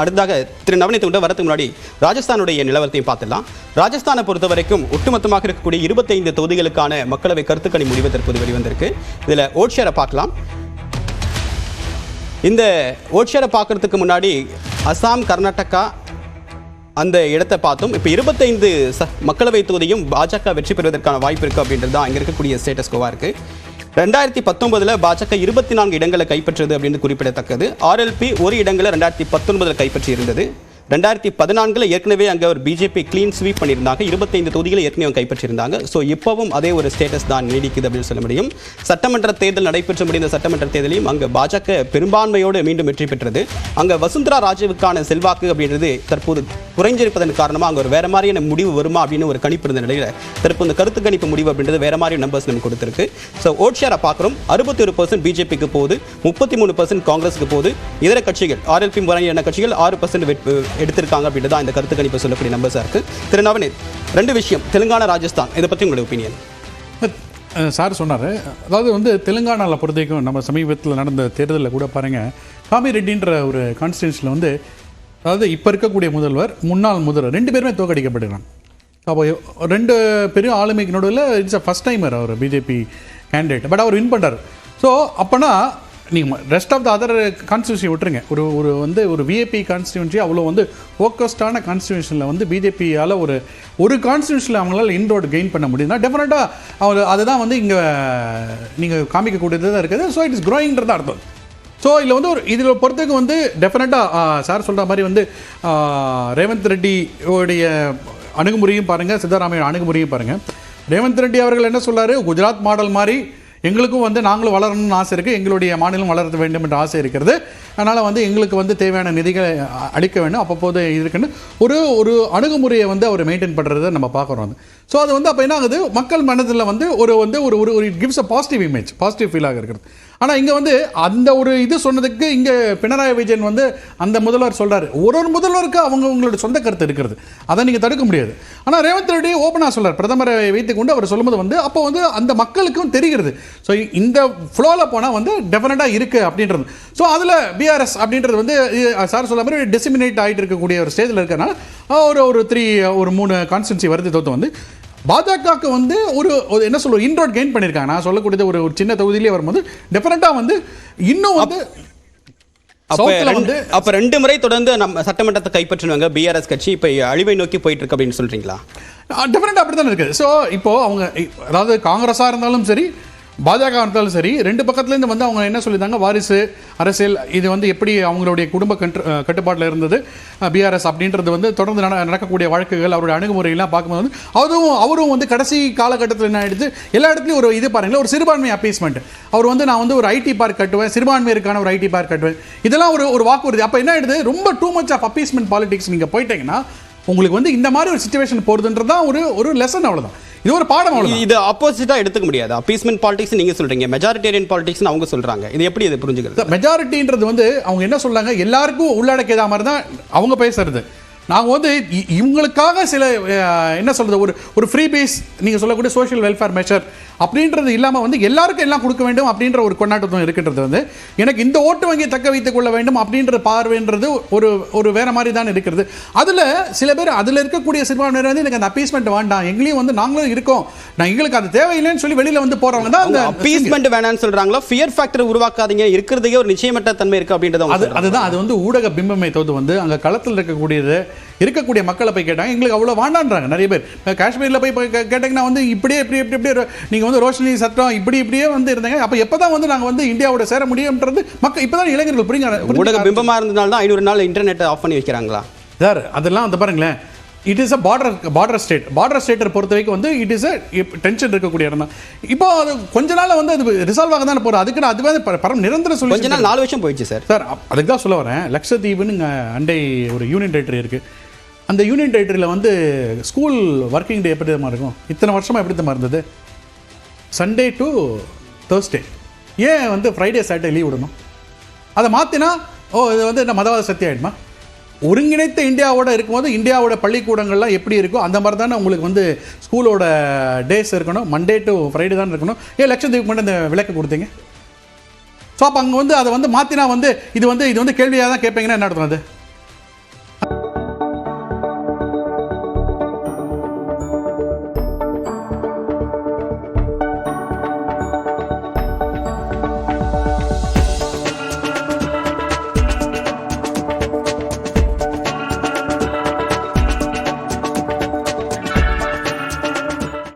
அடுத்ததாக திரு நவநீத் கொண்டு வரதுக்கு முன்னாடி ராஜஸ்தானுடைய நிலவரத்தையும் பார்த்துடலாம். ராஜஸ்தானை பொறுத்த வரைக்கும் ஒட்டுமொத்தமாக இருக்கக்கூடிய இருபத்தைந்து தொகுதிகளுக்கான மக்களவை கருத்துக்கணி முடிவு தற்போது வெளிவந்திருக்கு. இதில் ஓட்ஷேரை பார்க்கலாம். இந்த ஓட்ஷேரை பார்க்கறதுக்கு முன்னாடி அசாம் கர்நாடகா அந்த இடத்தை பார்த்தோம். இப்போ இருபத்தைந்து ச மக்களவை தொகுதியும் பாஜக வெற்றி பெறுவதற்கான வாய்ப்பு இருக்குது அப்படின்றது தான் அங்கே இருக்கக்கூடிய ஸ்டேட்டஸ்கோவாக இருக்குது ரெண்டாயிரத்தி பத்தொன்பதில் பாஜக இருபத்தி நான்கு இடங்களை கைப்பற்றது அப்படின்னு குறிப்பிடத்தக்கது. ஆர்எல்பி ஒரு இடங்களை ரெண்டாயிரத்தி பத்தொன்பதில் கைப்பற்றி இருந்தது ரெண்டாயிரத்தி பதினான்கில் ஏற்கனவே அங்கே ஒரு பிஜேபி க்ளீன் ஸ்வீப் பண்ணியிருந்தாங்க. இருபத்தைந்து தொகுதிகளை ஏற்கனவே கைப்பற்றியிருந்தாங்க. ஸோ இப்போவும் அதே ஒரு ஸ்டேட்டஸ் தான் நீடிக்குது அப்படின்னு சொல்ல முடியும். சட்டமன்ற தேர்தல் நடைபெற்று முடிந்த சட்டமன்ற தேர்தலையும் அங்கே பாஜக பெரும்பான்மையோடு மீண்டும் வெற்றி பெற்றது. அங்கே வசுந்தரா ராஜேவுக்கான செல்வாக்கு அப்படின்றது தற்போது குறைஞ்சிருப்பதன் காரணமாக அங்கே ஒரு வேறு மாதிரியான முடிவு வருமா அப்படின்னு ஒரு கணிப்பு இருந்த நிலையில் திருப்பி இந்த கருத்து கணிப்பு முடிவு அப்படின்றது வேற மாதிரி நம்பர்ஸ் நமக்கு கொடுத்துருக்கு. ஸோ ஓட் ஷேரை பார்க்குறோம் அறுபத்தி ஒரு பர்சன்ட் பிஜேபிக்கு போகுது. முப்பத்தி மூணு பர்சன்ட் காங்கிரஸுக்கு போகுது. இதர கட்சிகள் ஆர்எல்பி முறையான கட்சிகள் ஆறு பர்சன்ட் எடுத்திருக்காங்க அப்படின்றது தான் இந்த கருத்து கணிப்பு சொல்லக்கூடிய நம்பர்ஸாக இருக்குது திரு நவனித் ரெண்டு விஷயம். தெலுங்கானா ராஜஸ்தான். இதை பற்றி உங்களுடைய ஒப்பீனியன் சார் சொன்னார். அதாவது வந்து தெலுங்கானாவில் பொறுத்த வரைக்கும் நம்ம சமீபத்தில் நடந்த தேர்தலில் கூட பாருங்கள் காமி ரெட்டின்ற ஒரு கான்ஸ்டியூன்ஸில் வந்து அதாவது இப்போ இருக்கக்கூடிய முதல்வர் முன்னாள் முதல்வர் ரெண்டு பேருமே தோக்கடிக்கப்படுகிறாங்க அப்போ ரெண்டு பெரிய ஆளுமைக்கு நடுவில் இட்ஸ் அ ஃபஸ்ட் டைமர் அவர் பிஜேபி கேண்டிடேட் பட் அவர் வின் பண்ணுறார் ஸோ அப்போனா நீங்கள் rest of the other constituency விட்டுருங்க. ஒரு ஒரு வந்து ஒரு விஏபி கான்ஸ்டியூன்சி அவ்வளோ வந்து ஃபோக்கஸ்டான கான்ஸ்டியூஷனில் வந்து பிஜேபியால் ஒரு ஒரு கான்ஸ்டியூஷனில் அவங்களால இன்ரோடு கெயின் பண்ண முடியுதுன்னா டெஃபினட்டாக அவர் அதுதான் வந்து இங்கே நீங்கள் காமிக்கக்கூடியது தான் இருக்குது ஸோ இட் இஸ் க்ரோயிங்கிறது அர்த்தம். ஸோ இதில் வந்து ஒரு இதில் பொறுத்தவரைக்கும் வந்து டெஃபினட்டாக சார் சொல்கிற மாதிரி வந்து ரேவந்த் ரெட்டி உடைய அணுகுமுறையும் பாருங்கள் சித்தராமையோட அணுகுமுறையும் பாருங்கள் ரேவந்த் ரெட்டி அவர்கள் என்ன சொல்றாரு குஜராத் மாடல் மாதிரி எங்களுக்கும் வந்து நாங்களும் வளரணும்னு ஆசை இருக்குது எங்களுடைய மாநிலம் வளர வேண்டும் என்ற ஆசை இருக்கிறது. அதனால் வந்து எங்களுக்கு வந்து தேவையான நிதிகளை அளிக்க வேண்டும். அப்பப்போது இருக்குன்னு ஒரு ஒரு அணுகுமுறையை வந்து அவர் மெயின்டைன் பண்ணுறதை நம்ம பார்க்குறோம் வந்து. ஸோ அது வந்து அப்போ என்ன ஆகுது? மக்கள் மனதில் வந்து ஒரு வந்து ஒரு ஒரு ஒரு gives a positive image positive ஃபீலாக இருக்கிறது. ஆனால் இங்கே வந்து அந்த ஒரு இது சொன்னதுக்கு இங்கே பினராயி விஜயன் வந்து அந்த முதல்வர் சொல்கிறார் ஒரு ஒரு முதல்வருக்கு அவங்க உங்களோட சொந்த கருத்து இருக்கிறது. அதை நீங்கள் தடுக்க முடியாது. ஆனால் ரேவந்த் ரெட்டி ஓப்பனாக சொல்கிறார் பிரதமரை வைத்துக்கொண்டு அவர் சொல்லும்போது வந்து அப்போ வந்து அந்த மக்களுக்கும் தெரிகிறது. ஸோ இந்த ஃப்ளோவில் போனால் வந்து டெஃபினட்டாக இருக்குது அப்படின்றது. ஸோ அதில் பிஆர்எஸ் அப்படின்றது வந்து சார் சொல்ல மாதிரி டிசிமினேட் ஆகிட்டு இருக்கக்கூடிய ஒரு ஸ்டேஜில் இருக்கிறனால ஒரு ஒரு த்ரீ ஒரு மூணு கான்ஸ்டன்சி வருது தோற்று வந்து. பாஜகவுக்கு வந்து ஒரு என்ன சொல்ற இன்ரோட் கெயின் பண்ணியிருக்காங்க. நான் சொல்லக்கூடியது ஒரு ஒரு சின்ன தொகுதியிலே வரும்போது டெஃபினட்டாக வந்து இன்னும் வந்து அப்ப ரெண்டு முறை தொடர்ந்து நம்ம சட்டமன்றத்தை கைப்பற்றினவங்க பிஆர்எஸ் கட்சி இப்போ அழிவை நோக்கி போயிட்டு இருக்கு அப்படின்னு சொல்றீங்களா? டிஃபரெண்ட் அப்படி தான் இருக்குது ஸோ இப்போ அவங்க அதாவது காங்கிரஸாக இருந்தாலும் சரி பாஜக இருந்தாலும் சரி ரெண்டு பக்கத்துலேருந்து வந்து அவங்க என்ன சொல்லியிருந்தாங்க? வாரிசு அரசியல் இது வந்து எப்படி அவங்களுடைய குடும்ப கட்டு கட்டுப்பாட்டில் இருந்தது? பிஆர்எஸ் அப்படின்றது வந்து தொடர்ந்து நட- நடக்கக்கூடிய வழக்குகள் அவருடைய அணுகுமுறையெல்லாம் பார்க்கும்போது வந்து அதுவும் அவரும் வந்து கடைசி காலகட்டத்தில் என்ன ஆகிடுது எல்லா இடத்துலையும் ஒரு இது பாருங்களேன் ஒரு சிறுபான்மை அப்பீஸ்மெண்ட் அவர் வந்து நான் வந்து ஒரு ஐடி பார்க் கட்டுவேன் சிறுபான்மையருக்கான ஒரு ஐடி பார்க் கட்டுவேன். இதெல்லாம் ஒரு ஒரு வாக்குறுதி. அப்போ என்ன ஆயிடுது? ரொம்ப too much of appeasement politics நீங்கள் போயிட்டீங்கன்னா உங்களுக்கு வந்து இந்த மாதிரி ஒரு சுச்சுவேஷன் போகிறதுன்றது தான் ஒரு ஒரு லெசன் அவ்வளோதான் இது ஒரு பாடம் இது ஆப்போசிட்டா எடுத்துக்க முடியாது. அப்பீஸ்மெண்ட் பாலிடிக்ஸ் நீங்க சொல்றீங்க. மெஜாரிட்டேரியன் பாலிடிக்ஸ் அவங்க சொல்றாங்க. இது எப்படி இது புரிஞ்சுக்கிறது? மெஜாரிட்டின்றது வந்து அவங்க என்ன சொல்றாங்க? எல்லாருக்கும் உள்ளடக்கியதா மாதிரி தான் அவங்க பேசுறது. நாங்கள் வந்து இ- இவங்களுக்காக சில என்ன சொல்கிறது ஒரு ஒரு ஃப்ரீ பேஸ் நீங்கள் சொல்லக்கூடிய சோஷியல் வெல்ஃபேர் மெஷர் அப்படின்றது இல்லாமல் வந்து எல்லாருக்கும் எல்லாம் கொடுக்க வேண்டும் அப்படின்ற ஒரு கொண்டாட்டத்துவம் இருக்கின்றது வந்து எனக்கு இந்த ஓட்டு வங்கியை தக்க வைத்துக் கொள்ள வேண்டும் அப்படின்ற பார்வைன்றது ஒரு ஒரு வேறு மாதிரி தான் இருக்கிறது. அதில் சில பேர் அதில் இருக்கக்கூடிய சிறுபான்மையினர் வந்து எனக்கு அந்த அப்பீஸ்மெண்ட் வேண்டாம் எங்களையும் வந்து நாங்களும் இருக்கோம் நான் எங்களுக்கு அது தேவையில்லைன்னு சொல்லி வெளியில் வந்து போகிறவங்க தான் அந்த அப்பீஸ்மெண்ட் வேணாம்னு சொல்றாங்களா ஃபியர் ஃபேக்டர் உருவாக்காதீங்க இருக்கிறதுக்கே ஒரு நிச்சயமற்ற தன்மை இருக்கு அப்படின்றத அது. அதுதான் அது வந்து ஊடக பிம்பமே தோது வந்து அங்கே களத்தில் இருக்கக்கூடியது இருக்கக்கூடிய மக்களை போய் கேட்டாங்க எங்களுக்கு அவ்வளோ வேண்டான்றாங்க நிறைய பேர். காஷ்மீரில் போய் கேட்டிங்கன்னா வந்து இப்படியே இப்படி இப்படி இப்படி நீங்கள் வந்து ரோஷினி சட்டம் இப்படி இப்படியே வந்து இருந்தாங்க. அப்போ எப்போ தான் வந்து நாங்கள் வந்து இந்தியாவோட சேர முடியும்ன்றது மக்கள் இப்போ தான் இளைஞர்கள் புரியுங்க ஊடக பிம்பமா இருந்ததுனால தான் ஐநூறு நாள் இன்டர்நெட் ஆஃப் பண்ணி வைக்கிறாங்களா? சார் அதெல்லாம் வந்து பாருங்களேன். It is a border border state border ஸ்டேட்டை பொறுத்த வரைக்கும் வந்து இட் இஸ் அ டென்ஷன் இருக்கக்கூடிய இடம் தான். இப்போ அது கொஞ்ச நாள் வந்து அது ரிசால்வ் ஆக தானே போகிறது அதுக்கு அதுவே பர- பரம் நிரந்தர கொஞ்ச சொல்லி நாள் நாலு வருஷம் போயிடுச்சு சார். சார் அதுக்கு தான் சொல்ல வரேன். இங்கே அண்டை ஒரு யூனியன் டெரிட்டரி இருக்குது அந்த யூனியன் டெரிட்டரியில் வந்து ஸ்கூல் ஒர்க்கிங் டே எப்படி தெரியுமா இருக்கும்? இத்தனை வருஷமாக எப்படி தெரியுமா இருந்தது? சண்டே டு தேர்ஸ்டே ஏன் வந்து ஃப்ரைடே சாட்டர்டே லீவ் விடணும்? அதை மாற்றினா ஓ இது வந்து என்ன மதவாத சக்தி ஆகிடுமா ஒருங்கிணைத்த இந்தியாவோட இருக்கும்போது இந்தியாவோட பள்ளிக்கூடங்கள்லாம் எப்படி இருக்கோ அந்த மாதிரி தானே உங்களுக்கு வந்து ஸ்கூலோட டேஸ் இருக்கணும். மண்டே டு ஃப்ரைடே தான் இருக்கணும். ஏன் லட்சத்தீவுக்கு மட்டும் இந்த விளக்கு கொடுத்தீங்க. ஸோ அப்போ அங்கே வந்து அதை வந்து மாற்றினா வந்து இது வந்து இது வந்து கேள்வியாக தான் கேட்பீங்கன்னா என்ன நடத்தணும் அது?